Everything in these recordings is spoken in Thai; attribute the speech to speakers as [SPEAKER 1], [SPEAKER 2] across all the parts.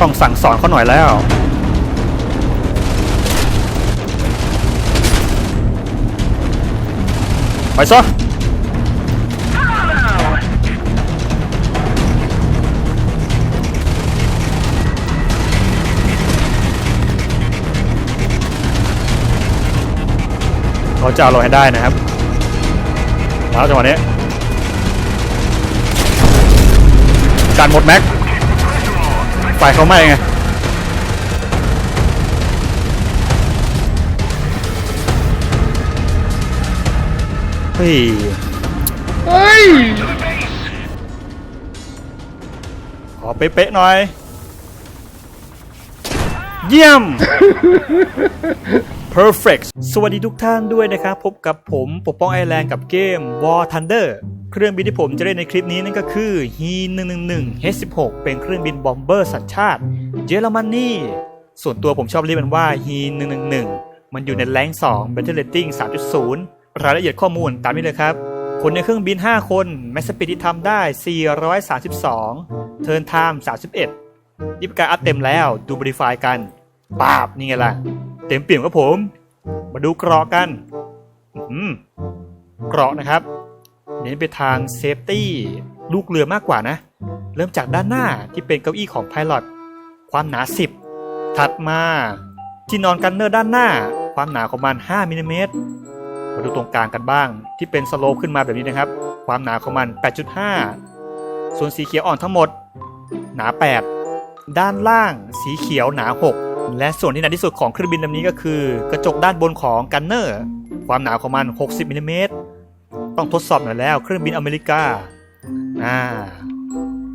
[SPEAKER 1] ต้องสั่งสอนเขาหน่อยแล้ว ไปซะเขาจะเอาเราให้ได้นะครับ มาแล้วจังหวะนี้การหมดแม็ก ฝ่ายเขาไม่ไงเฮ้ย
[SPEAKER 2] เฮ้ย
[SPEAKER 1] ขอเป๊ะๆหน่อย เยี่ยม perfect สวัสดีทุกท่านด้วยนะครับ พบกับผมปกป้องไอแลนด์กับเกม War Thunder เครื่องบินที่ผมจะเล่นในคลิปนี้นั่นก็คือ He 111 H16 เป็นเครื่องบินบอมเบอร์สัญชาติเยอรมนีส่วนตัวผมชอบเรียกมันว่า He 111 มันอยู่ในแรง2 Battle Rating 3.0 รายละเอียดข้อมูลตามนี้เลยครับ คนในเครื่องบิน 5 คนแมสสปีดที่ทำได้ 432 เทิร์นไทม์31ยิบการอัพเต็มแล้วดูบริฟกันปาบนี่ไงล่ะ เต็มเปี่ยมครับผม มาดูเกราะกันอืมเกราะนะครับ เน้นไปทางเซฟตี้ลูกเรือมากกว่านะ เริ่มจากด้านหน้าที่เป็นเก้าอี้ของพ i l o t ความหนา 10 ถัดมาที่นอนกันเนอร์ด้านหน้า ความหนาของมัน 5มิลลิเมตรมาดูตรงกลางกันบ้าง ที่เป็นสโลปขึ้นมาแบบนี้นะครับ ความหนาของมัน 8.5 ส่วนสีเขียวอ่อนทั้งหมด หนา 8 ด้านล่างสีเขียวหนา 6 และส่วนที่หนาที่สุดของเครื่องบินลำนี้ก็คือ กระจกด้านบนของกันเนอร์ ความหนาของมัน 60มิลลิเมตรต้องทดสอบหน่อยแล้วเครื่องบินอเมริกาอ่า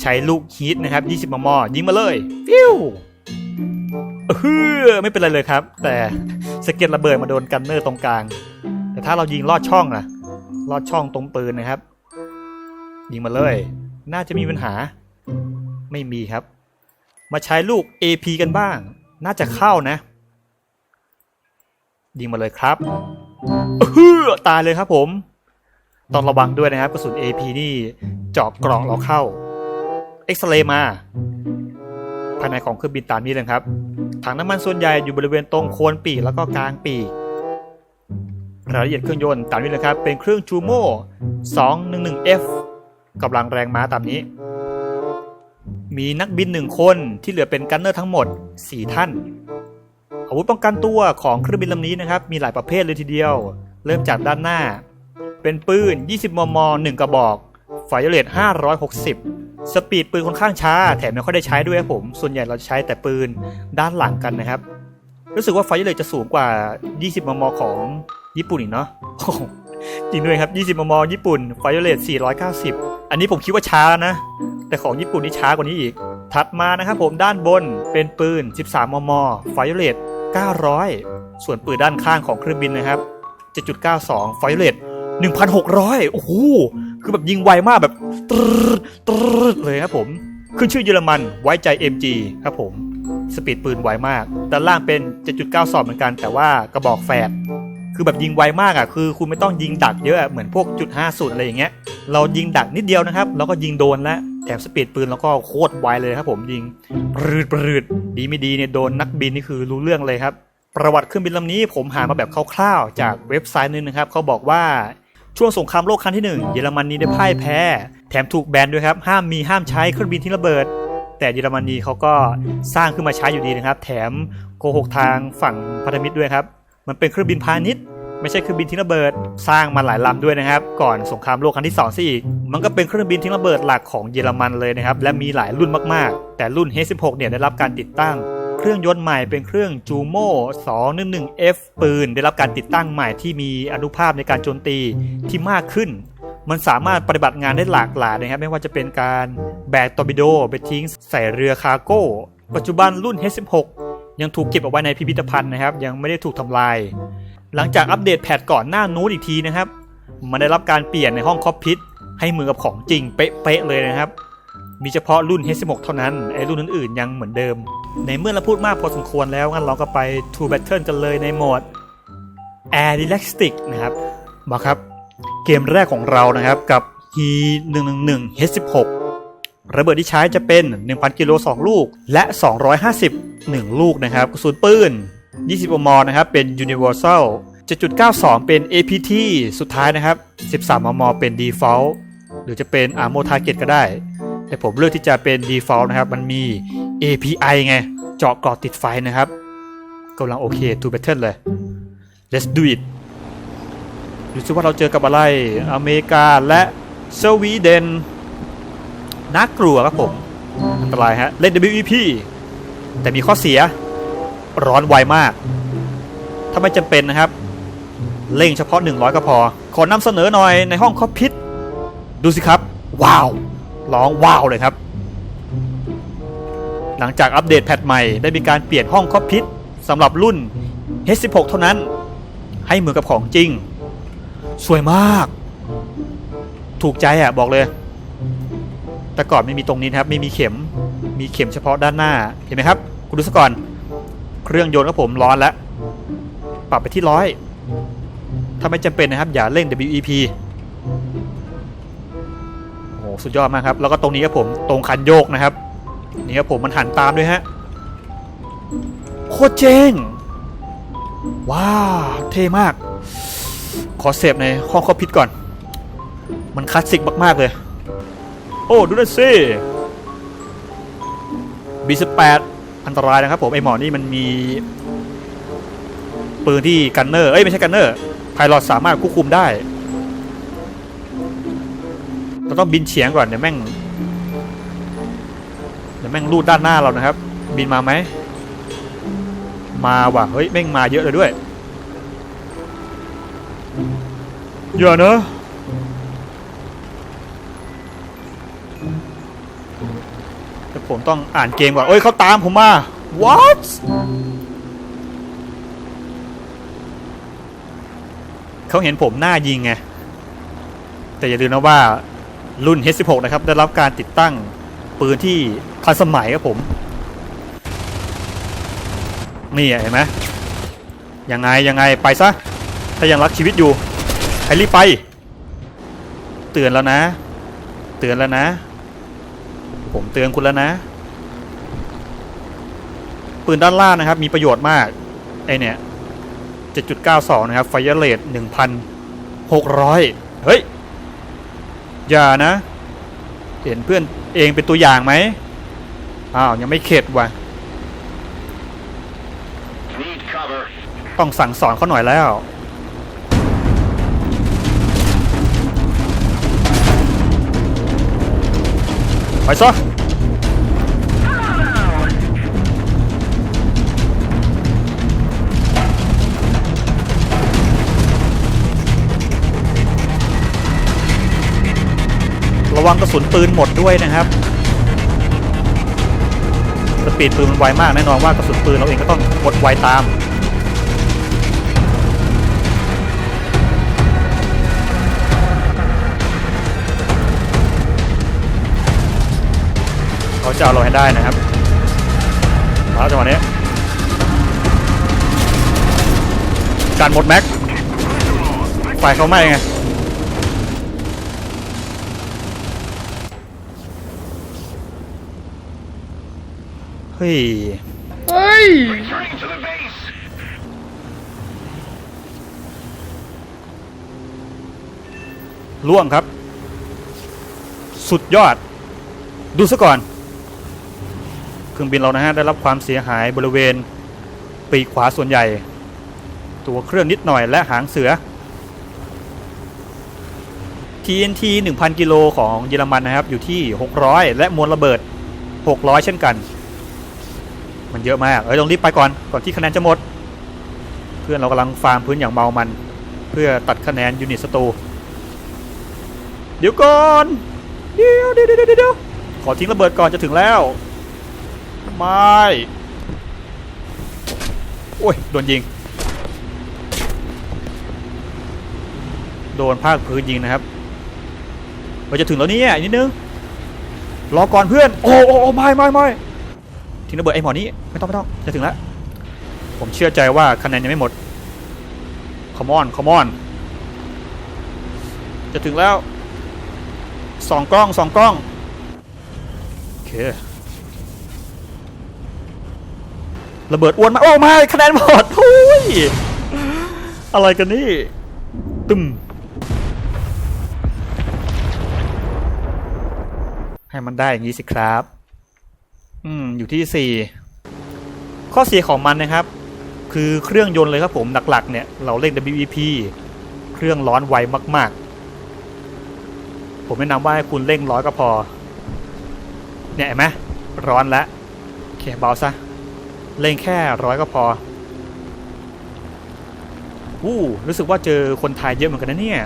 [SPEAKER 1] ใช้ลูกฮีทนะครับ 20 มม ยิงมาเลยฟิวเฮ้อไม่เป็นไรเลยครับ แต่สเก็ดระเบิดมาโดนกันเนอร์ตรงกลาง แต่ถ้าเรายิงลอดช่องล่ะลอดช่องตรงปืนนะครับ ยิงมาเลย น่าจะมีปัญหา ไม่มีครับ มาใช้ลูก AP กันบ้าง น่าจะเข้านะ ยิงมาเลยครับเฮ้อตายเลยครับผม ต้องระวังด้วยนะครับกระสุน AP นี่เจาะกรองเราเข้า เอ็กซเรย์มาภายในของเครื่องบินตามนี้เลยครับ ถังน้ำมันส่วนใหญ่อยู่บริเวณตรงโคนปีกแล้วก็กลางปีกรายละเอียดเครื่องยนต์ตามนี้เลยครับ เป็นเครื่องจูโม่ 211F กำลังแรงม้าตามนี้ มีนักบินหนึ่งคนที่เหลือเป็นกันเนอร์ทั้งหมด 4 ท่าน อาวุธป้องกันตัวของเครื่องบินลำนี้นะครับ มีหลายประเภทเลยทีเดียว เริ่มจากด้านหน้า เป็นปืน 20 มม 1 กระบอกไฟเรท560 สปีดปืนค่อนข้างช้า แถมไม่ค่อยได้ใช้ด้วยครับผม ส่วนใหญ่เราจะใช้แต่ปืนด้านหลังกันนะครับ รู้สึกว่าไฟเรทจะสูงกว่า 20 มม ของญี่ปุ่นอีกเนาะจริงด้วยครับ 20 มม ญี่ปุ่นไฟเรท490 อันนี้ผมคิดว่าช้านะ แต่ของญี่ปุ่นนี่ช้ากว่านี้อีก ถัดมานะครับผมด้านบนเป็นปืน 13 มม ไฟเรท900 ส่วนปืนด้านข้างของเครื่องบินนะครับ 7.92 ไฟเรท1,600 โอ้โห คือแบบยิงไวมากแบบตรดตรดเลยครับผม ขึ้นชื่อเยอรมันไว้ใจ MG ครับผม สปีดปืนไวมาก ด้านล่างเป็น 7.92 เหมือนกัน แต่ว่ากระบอกแฝดคือแบบยิงไวมากอะ คือคุณไม่ต้องยิงดักเยอะเหมือนพวกจุด50อะไรอย่างเงี้ย เรายิงดักนิดเดียวนะครับ แล้วก็ยิงโดนแล้ว แถมสปีดปืนแล้วก็โคตรไวเลยครับผมยิงปรืดปรืดดีไม่ดีเนี่ยโดนนักบินนี่คือรู้เรื่องเลยครับ ประวัติเครื่องบินลำนี้ผมหามาแบบคร่าวๆ จากเว็บไซต์หนึงนะครับเขาบอกว่าช่วงสงครามโลกครั้งที่หนึ่งเยอรมนีได้พ่ายแพ้ แถมถูกแบนด้วยครับห้ามมีห้ามใช้เครื่องบินทิ้งระเบิด แต่เยอรมนีเขาก็สร้างขึ้นมาใช้อยู่ดีนะครับ แถมโกหกทางฝั่งพันธมิตรด้วยครับมันเป็นเครื่องบินพาณิชย์ ไม่ใช่เครื่องบินทิ้งระเบิด สร้างมาหลายลำด้วยนะครับ ก่อนสงครามโลกครั้งที่2ซะอีก มันก็เป็นเครื่องบินทิ้งระเบิดหลักของเยอรมันเลยนะครับ และมีหลายรุ่นมากๆ แต่รุ่น H16 เนี่ยได้รับการติดตั้ง เครื่องยนต์ใหม่เป็นเครื่องจูโม่ 211F ปืน ได้รับการติดตั้งใหม่ที่มีอนุภาพในการโจมตีที่มากขึ้นมันสามารถปฏิบัติงานได้หลากหลายนะครับ ไม่ว่าจะเป็นการแบกตอร์ปิโดไปทิ้งใส่เรือคาร์โก้ ปัจจุบันรุ่น H16 ยังถูกเก็บเอาไว้ในพิพิธภัณฑ์นะครับ ยังไม่ได้ถูกทำลาย หลังจากอัปเดตแพทก่อนหน้านู้นอีกทีนะครับ มันได้รับการเปลี่ยนในห้องคอปพิทให้เหมือนกับของจริงเป๊ะๆเลยนะครับ มีเฉพาะรุ่น H16 เท่านั้น ไอ้รุ่นอื่นๆยังเหมือนเดิม ในเมื่อเราพูดมากพอสมควรแล้วงั้นเราก็ไป To Battle กันเลยในโหมด Air Elastic นะครับมาครับ เกมแรกของเรานะครับกับ H111 H16 ระเบิดที่ใช้จะเป็น 1,000 กิโล 2 ลูก และ 250 1 ลูกนะครับกระสุนปืน 20มมนะครับ เป็น Universal 7.92 เป็น APT สุดท้ายนะครับ 13 มม เป็น Default หรือจะเป็น Armor Target ก็ได้ แต่ผมเลือกที่จะเป็น Default นะครับ มันมี API ไง เจาะกรอติดไฟนะครับกำลังโอเค to battle เลย let's do it ดูซิว่าเราเจอกับอะไร อเมริกาและสวีเดน น่ากลัวครับผม อันตรายฮะ เล่น WEP แต่มีข้อเสีย ร้อนไวมาก ถ้าไม่จำเป็นนะครับเล่งเฉพาะ 100 ก็พอ ขอนำเสนอหน่อยในห้องคอพิทดูสิครับ ว้าว ร้องว้าวเลยครับ หลังจากอัปเดตแพทใหม่ได้มีการเปลี่ยนห้องคอพิทสำหรับรุ่น H16 เท่านั้น ให้เหมือนกับของจริง สวยมาก ถูกใจอะบอกเลย แต่ก่อนไม่มีตรงนี้นะครับ ไม่มีเข็มมีเข็มเฉพาะด้านหน้า เห็นไหมครับ คุณดูซะก่อน เครื่องยนต์ของผมร้อนแล้ว ปรับไปที่ร้อยถ้าไม่จำเป็นนะครับ อย่าเล่น WEP โอ้โหสุดยอดมากครับ แล้วก็ตรงนี้ครับผมตรงคันโยกนะครับ นี่ครับผมมันหันตามด้วยฮะ โคตรเจ๋งว้าเท่มาก ขอเซฟในห้องคอพิวก่อน มันคลาสสิกมาก ๆ เลย โอ้ ดูนั่นสิ B18 อันตรายนะครับผมไอหมอนี่มันมี ปืนที่กันเนอร์เอ้ยไม่ใช่กันเนอร์ไพลอตสามารถควบคุมได้เราต้องบินเฉียงก่อนเดี๋ยวแม่งเดี๋ยวแม่งลูดด้านหน้าเรานะครับ บินมาไหมมาว่ะเฮ้ยแม่งมาเยอะเลยด้วยอย่านะ แต่ผมต้องอ่านเกมก่อนเอ้ยเขาตามผมมา what เขาเห็นผมหน้ายิงไง แต่อย่าลืมนะว่ารุ่น H16 นะครับ ได้รับการติดตั้งปืนที่ทันสมัยครับผม นี่อะเห็นไหมยังไง ยังไงไปซะ ถ้ายังรักชีวิตอยู่ ให้รีบไป เตือนแล้วนะ เตือนแล้วนะ ผมเตือนคุณแล้วนะ ปืนด้านล่างนะครับ มีประโยชน์มาก ไอเนี่ย7.92 นะครับ ไฟเรท1,600 เฮ้ย อย่านะ เห็นเพื่อนเองเป็นตัวอย่างไหม อ้าว ยังไม่เข็ดว่ะ ต้องสั่งสอนเขาหน่อยแล้ว ไปซะระวังกระสุนปืนหมดด้วยนะครับสปีดปืนมันไวมากแน่นอนว่ากระสุนปืนเราเองก็ต้องหมดไวตาม จะเอาเราให้ได้นะครับมาแล้วจังหวะนี้การหมดแม็กไฟเขาไหม้ไงเฮ้ย
[SPEAKER 2] เฮ้ย
[SPEAKER 3] Returning to the base.
[SPEAKER 1] ล่วงครับ สุดยอด ดูซะก่อน เครื่องบินเรานะฮะได้รับความเสียหายบริเวณปีกขวาส่วนใหญ่ ตัวเครื่องนิดหน่อยและหางเสือ TNT 1,000 กิโลของเยอรมันนะครับอยู่ที่ 600 และมวลระเบิด 600 เช่นกัน มันเยอะมาก เอ้ยต้องรีบไปก่อนก่อนที่คะแนนจะหมด เพื่อนเรากำลังฟาร์มพื้นอย่างเมามัน เพื่อตัดคะแนนยูนิตศัตรูเดี๋ยวก่อนเดียวเดี๋ยวเดี๋ยวเดี๋ยวขอทิ้งระเบิดก่อนจะถึงแล้ว ไม่โอ้ย โดนยิง โดนภาคพื้นยิงนะครับเราจะถึงแล้วนี่อีกนิดนึง รอก่อนเพื่อน โอ้โอ้โอ้ไม่ไม่ไม่ทิ้งระเบิดไอ้หมอนี้ไม่ต้องไม่ต้องจะถึงแล้ว ผมเชื่อใจว่าคะแนนยังไม่หมดคอมอนคอมอน จะถึงแล้วสองกล้องสองกล้องเค ระเบิดอ้วนมา โอ้ไม่คะแนนหมดโอ้ยอะไรกันนี่ ตึมให้มันได้อย่างนี้สิครับ อืม อยู่ที่สี่ข้อเสียของมันนะครับ คือเครื่องยนต์เลยครับผม หลักๆ เนี่ย เราเล่น WEP เครื่องร้อนไวมาก ๆ ผมแนะนำว่าให้คุณเร่งร้อยก็พอ เนี่ยเห็นไหมร้อนแล้วโอเคเบาซะ เร่งแค่ร้อยก็พออู้รู้สึกว่าเจอคนไทยเยอะเหมือนกันนะเนี่ย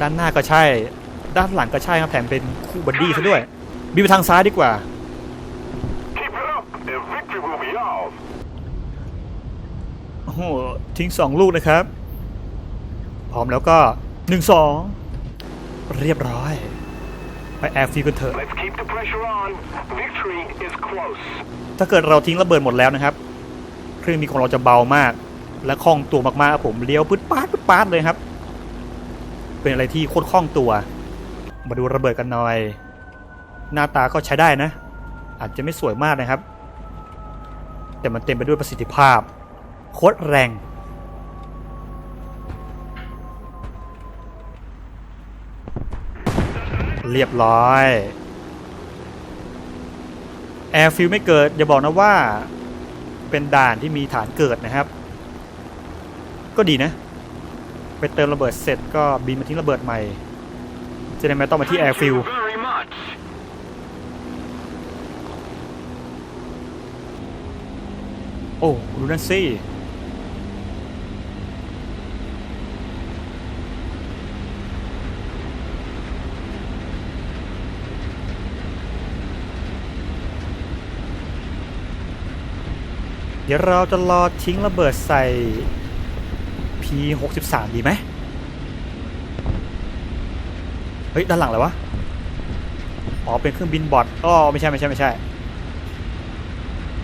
[SPEAKER 1] ด้านหน้าก็ใช่ ด้านหลังก็ใช่ครับแถมเป็นคู่บัดดี้ซะด้วยบินไปทางซ้ายดีกว่า
[SPEAKER 3] Keep it up, and victory will be ours.
[SPEAKER 1] โอ้โห ทิ้งสองลูกนะครับ พร้อมแล้วก็หนึ่งสองเรียบร้อย ไปแอร์ฟิลกันเถอะ
[SPEAKER 3] Let's keep the pressure on. Victory is close.
[SPEAKER 1] ถ้าเกิดเราทิ้งระเบิดหมดแล้วนะครับ เครื่องบินของเราจะเบามาก และคล่องตัวมากๆครับผมเลี้ยวปึ๊ดป๊าดปึ๊ดป๊าดเลยครับ เป็นอะไรที่โคตรคล่องตัว มาดูระเบิดกันหน่อย หน้าตาก็ใช้ได้นะ อาจจะไม่สวยมากนะครับ แต่มันเต็มไปด้วยประสิทธิภาพโคตรแรง เรียบร้อยแอร์ฟิลไม่เกิด อย่าบอกนะว่าเป็นด่านที่มีฐานเกิดนะครับ ก็ดีนะ ไปเติมระเบิดเสร็จก็บินมาทิ้งระเบิดใหม่จะได้ไม่ต้องมาที่แอร์ฟิล
[SPEAKER 3] Thank you very much.
[SPEAKER 1] โอ้ดูนั่นสิ ดี๋ยวเราจะรอทิ้งระเบิดใส่ P63 ดีไหมเฮ้ย ด้านหลังอะไรวะ อ๋อ เป็นเครื่องบินบอทอ๋อไม่ใช่ ไม่ใช่ ไม่ใช่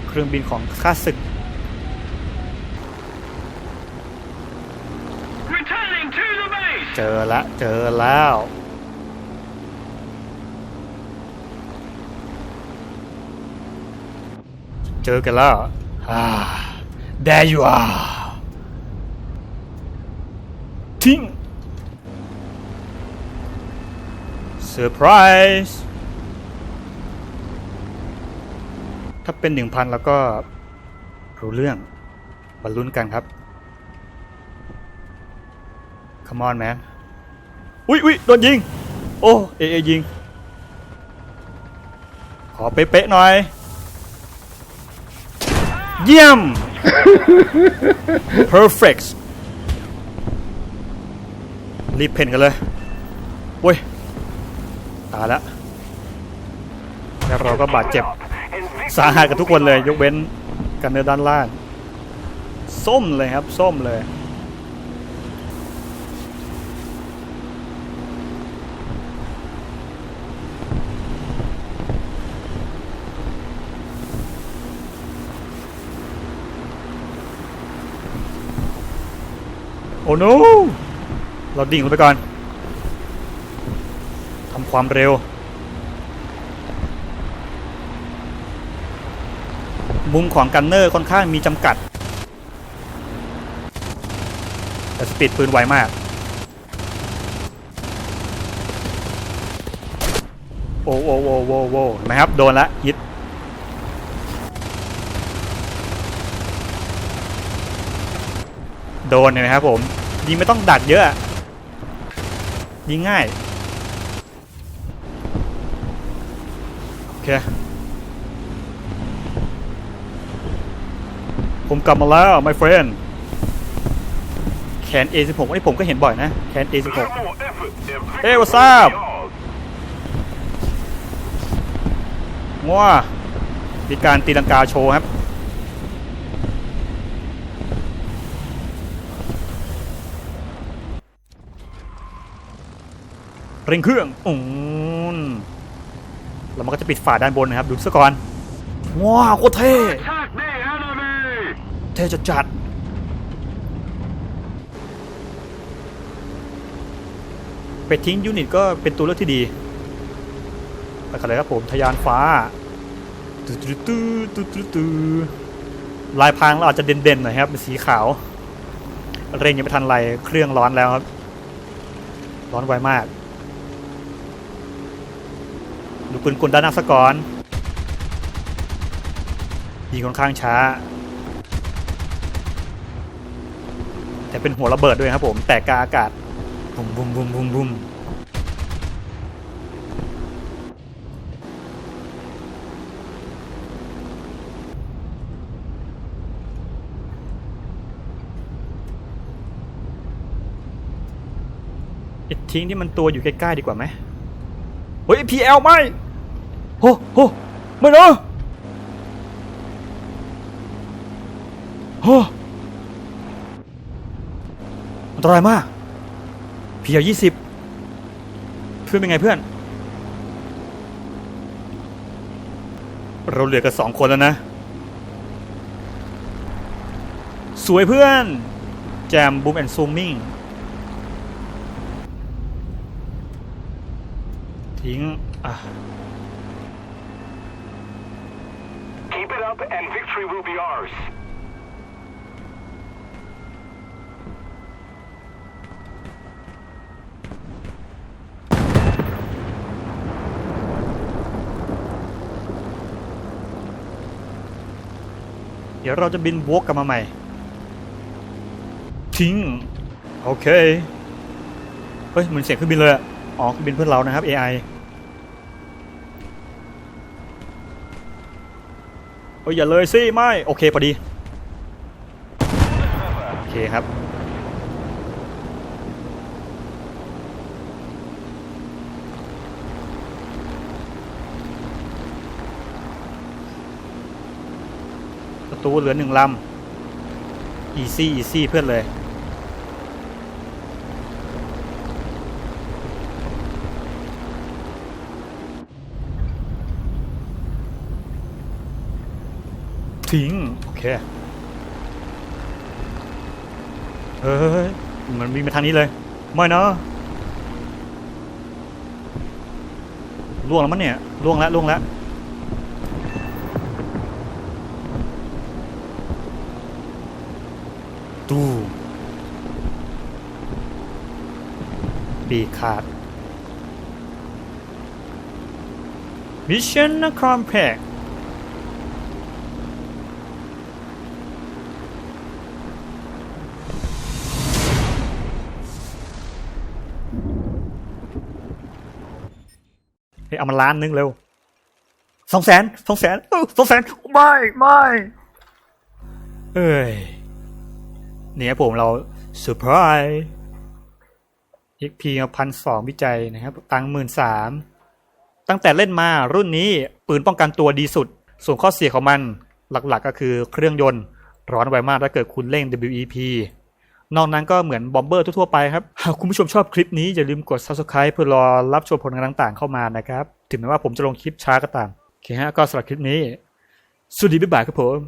[SPEAKER 1] เครื่องบินของข้าศึก
[SPEAKER 3] Returning to the base.
[SPEAKER 1] เจอละ เจอแล้วเจอกันแล้ว อ่า there you are ทิ้งเซอร์ไพรส์ถ้าเป็นหนึ่งพันแล้วก็รู้เรื่องบรรลุนกันครับ Come on man อุ้ยอุ้ยโดนยิง โอ้ เอเอยิง ขอเป๊ะๆหน่อย เยี่ยม perfect รีบเพ่นกันเลยโว้ย ตายละแล้วเราก็บาดเจ็บ สาหัสกันทุกคนเลย ยกเว้นกันเนื้อด้านล่าง ส้มเลยครับ ส้มเลย โอ้ no เราดิ่งลงไปก่อนทำความเร็ว มุมของกันเนอร์ค่อนข้างมีจำกัด แต่สปีดปืนไวมากโอ้โอ้โอ้โอ้โอ้เห็นไหมครับ โดนละฮิตโดนเห็นไหมครับผม ยิงไม่ต้องดัดเยอะ ยิงง่าย โอเค ผมกลับมาแล้ว my friend แคน A16 อันนี้ผมก็เห็นบ่อยนะแคน A16
[SPEAKER 3] Some more effort. and
[SPEAKER 1] Hey, what's up?
[SPEAKER 3] be ours.
[SPEAKER 1] งัวมีการตีลังกาโชว์ครับ เร่งเครื่องอืมแล้วมันก็จะปิดฝาด้านบนนะครับดูซะก่อนว้าวโคตรเท่เท่จัดจัดไปทิ้งยูนิตก็เป็นตัวเลือกที่ดีไปกันเลยครับผมทะยานฟ้าตูตูตูตูตูตูลายพรางเราอาจจะเด่นๆหน่อยครับเป็นสีขาว เร่งยังไม่ทันไรเครื่องร้อนแล้วครับ ร้อนไวมาก ดูปืนกลด้านหน้าสก่อนยิงค่อนข้างช้า แต่เป็นหัวระเบิดด้วยครับผม แตกกลางอากาศบุมบุมบุมบุมบุมไอ้ทิ้งที่มันตัวอยู่ใกล้ๆดีกว่าไหมเฮ้ย PL ไม่ โอ้โหไม่นะโอ้อันตรายมาก PL ยี่สิบเพื่อนเป็นไงเพื่อน เราเหลือกันสองคนแล้วนะ สวยเพื่อน แจมบูมแอนด์ซูมมิ่งทิ้งอะ
[SPEAKER 3] Keep it up and victory will be ours.
[SPEAKER 1] เดี๋ยวเราจะบินวกกลับมาใหม่ ทิ้ง โอเค เฮ้ยเหมือนเสียงเครื่องบินเลยอ๋อเครื่องบินเพื่อนเรานะครับ AI ฮ้ยอย่าเลยสิไม่โอเคพอดีโอเคครับประตูเหลือหนึ่งลำอีซี่อีซี่เพื่อนเลย ทิ้ง โอเค เฮ้ย มันวิ่งไปทางนี้เลย ไม่นะล่วงแล้วมั้งเนี่ยล่วงแล้วล่วงแล้วตูปีขาดมิชชั่นนครแพกเเอามาล้านนึงเร็วสองแสนสองแสนสองแสนไม่ไม่เอ้ยเนี่ยผมเราเซอร์ไพรส์ XP พันสองวิจัยนะครับ ตังหมื่นสามตั้งแต่เล่นมารุ่นนี้ปืนป้องกันตัวดีสุด ส่วนข้อเสียของมันหลักๆก็คือเครื่องยนต์ ร้อนไวมากถ้าเกิดคุณเร่ง WEP นอกนั้นก็เหมือนบอมเบอร์ทั่วๆไปครับ หากคุณผู้ชมชอบคลิปนี้ อย่าลืมกด Subscribe เพื่อรอรับชมผลงานต่างๆเข้ามานะครับ ถึงแม้ว่าผมจะลงคลิปช้าก็ตามโอเคฮะก็สำหรับคลิปนี้สวัสดีบ๊ายบายครับผม